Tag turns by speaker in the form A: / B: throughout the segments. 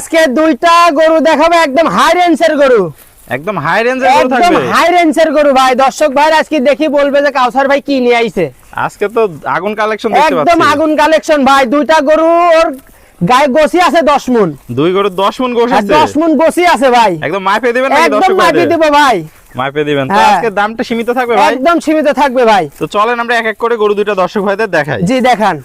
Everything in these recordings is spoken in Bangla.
A: আজকে দুইটা গরু দেখাবো একদম হাই রেঞ্জের গরু।
B: একদম হাই রেঞ্জের গরু
A: একদম
B: থাকবে?
A: হাই রেঞ্জের গরু ভাই। দর্শক ভাই আজকে দেখি বলবে যে কাউসার ভাই কি নিয়ে আইছে।
B: আজকে তো আগুন কালেকশন দেখতে পাচ্ছি।
A: একদম আগুন কালেকশন ভাই। দুইটা গরু ওর গায়ে গোসি আছে দশ মুন।
B: দুই গরু 10 মন
A: আর
B: আছে?
A: দশ মুন গোসি আছে ভাই।
B: একদম মাপে দিবেন নাকি
A: একদম
B: দর্শক?
A: দিব ভাই।
B: মাপে দিবেন। তো
A: হ্যাঁ।
B: আজকে দামটা সীমিত থাকবে ভাই?
A: একদম সীমিত থাকবে ভাই।
B: তো চলেন আমরা এক এক করে গরু দুইটা দর্শক ভাইদের দেখাই।
A: জি দেখান।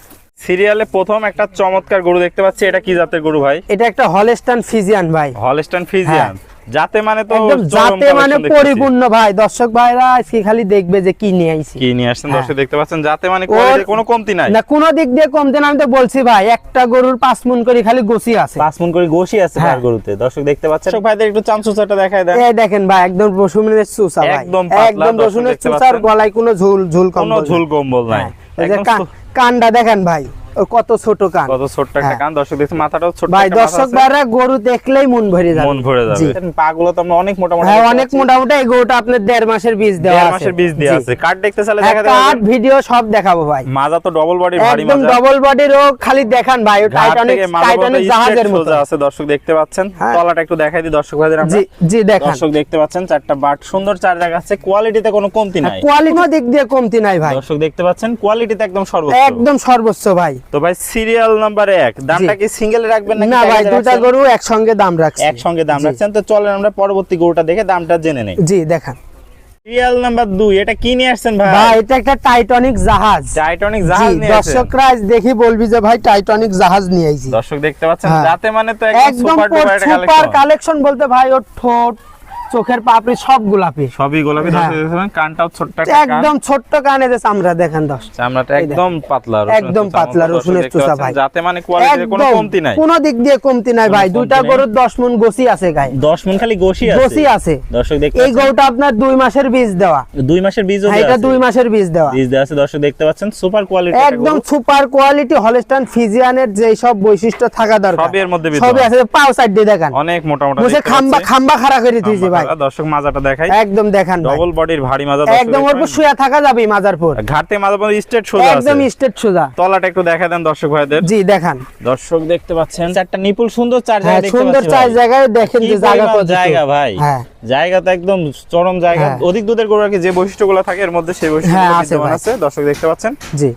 B: সিরিয়ালে প্রথম একটা চমৎকার গরু দেখতে পাচ্ছি। এটা কি জাতের গরু ভাই?
A: এটা একটা হলস্টান ফিজিয়ান ভাই।
B: Holstein Friesian. যাতে মানে তো
A: একদম যাতে মানে পরিপূর্ণ ভাই। দর্শক ভাইরা আজকে খালি দেখবে যে কি নিয়ে আইছি।
B: কি নিয়ে আসছেন
A: হ্যাঁ।
B: দর্শক দেখতে পাচ্ছেন। যাতে মানে কোনো কমতি নাই।
A: না কোনো দিক দিয়ে কম দেন আমি তো বলছি ভাই একটা গরুর পাঁচ মুন করে খালি গোসি আছে।
B: পাঁচ মন করে গোশি আছে
A: হ্যাঁ।
B: গরুতে। দর্শক দেখতে পাচ্ছেন? দর্শক ভাইদের একটু চামচুচাটা দেখায় দেন।
A: এই দেখেন ভাই একদম রসুনের চুষা ভাই।
B: একদম
A: একদম রসুনের
B: পাচ্ছেন।
A: গলায় কোনো ঝুল ঝুল কম
B: কোনো ঝুল কম্বল নাই।
A: কানটা দেখেন ভাই। কত ছোট কান।
B: কত ছোট্ট একটা
A: হ্যাঁ।
B: কান। দর্শক দেখছেন মাথাটাও ছোট্ট
A: ভাই দর্শক ভাইরা গরু দেখলেই মন ভরে যাবে।
B: মন ভরে যাবে। পাগুলো তো আমরা অনেক মোটা মোটা
A: হ্যাঁ অনেক। মোটামুটি এই গরুটা আপনার দেড় মাসের বীজ দেওয়া
B: দেড়
A: আছে।
B: মাসের বীজ দেওয়া আছে। কার্ড দেখতে চাইলে
A: হ্যাঁ, কাঠ ভিডিও সব দেখাবো ভাই।
B: মাজা তো ডবল বডি ভারী
A: একদম ডবল বডির ও খালি দেখান ভাই ও টাইটানিক টাইটানিক জাহাজের মতো।
B: আছে দর্শক দেখতে পাচ্ছেন।
A: হ্যাঁ।
B: তলাটা একটু দেখাই দিই দর্শক ভাইদের আমরা।
A: জি জি দেখান।
B: দর্শক দেখতে পাচ্ছেন চারটা বাট সুন্দর চার জায়গা আছে। কোয়ালিটিতে কোনো কমতি নাই।
A: কোয়ালিটি দিক দিয়ে কমতি নাই ভাই।
B: দর্শক দেখতে পাচ্ছেন কোয়ালিটিতে একদম সর্বোচ্চ।
A: একদম সর্বোচ্চ ভাই।
B: তো ভাই সিরিয়াল নাম্বার এক। দামটা কি সিঙ্গেল রাখবেন নাকি
A: না ভাই দুটা গরু একসঙ্গে দাম রাখছি।
B: একসঙ্গে দাম রাখছেন। তো চলেন আমরা পরবর্তী গরুটা দেখে দামটা জেনে নেই।
A: জি দেখান।
B: সিরিয়াল নাম্বার দুই এটা কি নিয়ে আসছেন
A: ভাই?
B: ভাই
A: এটা একটা টাইটানিক জাহাজ।
B: টাইটানিক জাহাজ নিয়ে
A: দর্শকরা দেখি বলবি যে ভাই টাইটানিক জাহাজ নিয়ে আইছি।
B: দর্শক দেখতে পাচ্ছেন
A: হ্যাঁ।
B: যাতে মানে তো
A: একদম
B: সুপার কালেকশন
A: বলতে ভাই ওর ঠোঁট চোখের পাপড়ি সব গোলাপি।
B: সবই গোলাপি
A: হ্যাঁ।
B: পাচ্ছেন কানটাও ছোট্ট
A: একদম ছোট্ট কানে যে চামড়া দেখেন দশ
B: চামড়াটা একদম পাতলা
A: একদম পাতলা, রসুনের চোষা ভাই।
B: যাতে মানে কোনো কমতি নাই।
A: কোনো দিক দিয়ে কমতি নাই ভাই। দুইটা গরুর দশ মন গোসি আছে গায়ে।
B: 10 মন খালি আছে।
A: গোসি আছে।
B: দর্শক দেখতে
A: এই গরুটা আপনার দুই মাসের বীজ দেওয়া।
B: দুই মাসের বীজও
A: হ্যাঁ, এটা দুই মাসের বীজ দেওয়া।
B: বীজ দেওয়া আছে। দর্শক দেখতে পাচ্ছেন সুপার কোয়ালিটি
A: একদম সুপার কোয়ালিটি হলস্টাইন ফিজিয়ানের যে সব বৈশিষ্ট্য থাকা দরকার।
B: সবই এর মধ্যে
A: সবই আছে। পাও সাইড দিয়ে দেখান।
B: অনেক মোটা মোটা
A: বসে খাম্বা। খাম্বা খাড়া করে দিয়েছি ভাই।
B: দর্শক মাজাটা দেখাই।
A: একদম দেখান
B: ডবল বডির ভারী মাজা
A: একদম ওর
B: দেখতে
A: উপর শুয়ে থাকা যাবে মাজার পর।
B: পাচ্ছেন। মাজা পর্যন্ত স্ট্রেট সোজা
A: একদম স্টেট সোজা।
B: তলাটা একটু দেখা দেন দর্শক ভাইদের।
A: জি দেখান।
B: দর্শক দেখতে পাচ্ছেন। চারটা নিপুল সুন্দর চার
A: হ্যাঁ
B: জায়গা দেখতে
A: সুন্দর চার জায়গায় দেখেন যে জায়গা কত
B: জায়গা ভাই।
A: হ্যাঁ।
B: জায়গা তো একদম চরম জায়গা।
A: হ্যাঁ।
B: অধিক দুধের গরু আর কি যে বৈশিষ্ট্যগুলো থাকে এর মধ্যে সেই বৈশিষ্ট্য।
A: আছে।
B: দর্শক দেখতে পাচ্ছেন।
A: জি।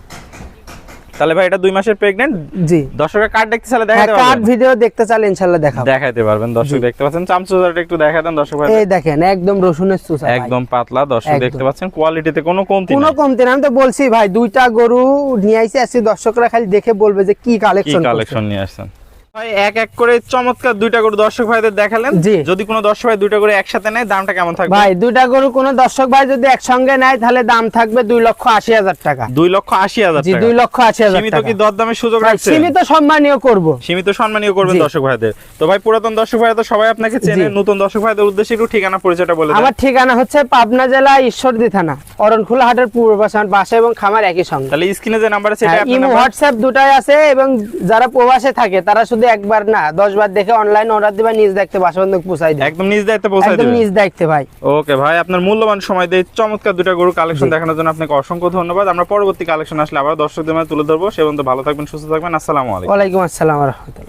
B: তাহলে ভাই এটা দুই মাসের প্রেগনেন্ট
A: জি।
B: দর্শকের কার্ড দেখতে চাইলে দেখাতে পারবেন।
A: কার্ড ভিডিও দেখতে চাইলে ইনশাআল্লাহ দেখাবো।
B: দেখাইতে পারবেন দর্শক দেখতে পাচ্ছেন। চামচুজারটা একটু দেখা দেন দর্শক ভাই।
A: এই দেখেন একদম রসুনের চুষা ভাই।
B: একদম পাতলা দর্শক দেখতে পাচ্ছেন। কোয়ালিটিতে কোনো কমতি
A: কোনো কমতি না আমি তো বলছি ভাই দুইটা গরু নিয়ে আইছি আসি দর্শকরা খালি দেখে বলবে যে কি কালেকশন
B: কি
A: কালেকশন
B: কালেকশন নিয়ে আসছেন। ভাই এক এক করে চমৎকার দুইটা গরু দর্শক ভাইদের দেখালেন। যদি কোনো দর্শক ভাই দুইটা করে একসাথে নেয় দামটা কেমন থাকবে?
A: ভাই দুইটা গরু কোনো দর্শক ভাই যদি একসঙ্গে নেয় তাহলে দাম থাকবে দুই লক্ষ আশি হাজার টাকা।
B: দুই লক্ষ আশি হাজার টাকা।
A: দুই লক্ষ আশি হাজার
B: সীমিত কি দরদামের সুযোগ রাখছে
A: সীমিত সম্মানীয় করব।
B: সীমিত সম্মানীয় করবেন দর্শক ভাইদের। তো ভাই পুরাতন দর্শক ভাই তো সবাই আপনাকে চেনে নতুন দর্শক ভাইদের উদ্দেশ্যে একটু ঠিকানা পরিচয়টা বলে
A: আমার ঠিকানা হচ্ছে পাবনা জেলা ঈশ্বরদী থানা অরণখোলা হাটের পূর্ব পাশে বাসা এবং খামার একই সঙ্গে।
B: তাহলে স্ক্রিনে যে নাম্বার আছে এটা
A: হ্যাঁ,
B: আপনার
A: হোয়াটসঅ্যাপ দুটাই আছে এবং যারা প্রবাসে থাকে তারা শুধু একবার না দশ বার দেখে অনলাইন অর্ডার দিবা নিজ দেখতে বাসা বন্ধু পৌঁছাই দেয়
B: একদম নিজ দেখতে দায়িত্বে দিই
A: একদম নিজ দেখতে ভাই।
B: ওকে ভাই আপনার মূল্যবান সময় দিয়ে চমৎকার দুটো গরু কালেকশন দেখানোর জন্য আপনাকে অসংখ্য ধন্যবাদ। আমরা পরবর্তী কালেকশন আসলে আবার দর্শকদের মাঝে তুলে ধরবো। সে পর্যন্ত ভালো থাকবেন সুস্থ থাকবেন। আসসালামু আলাইকুম।
A: ওয়ালাইকুম আসসালাম রহমতুল্লাহ।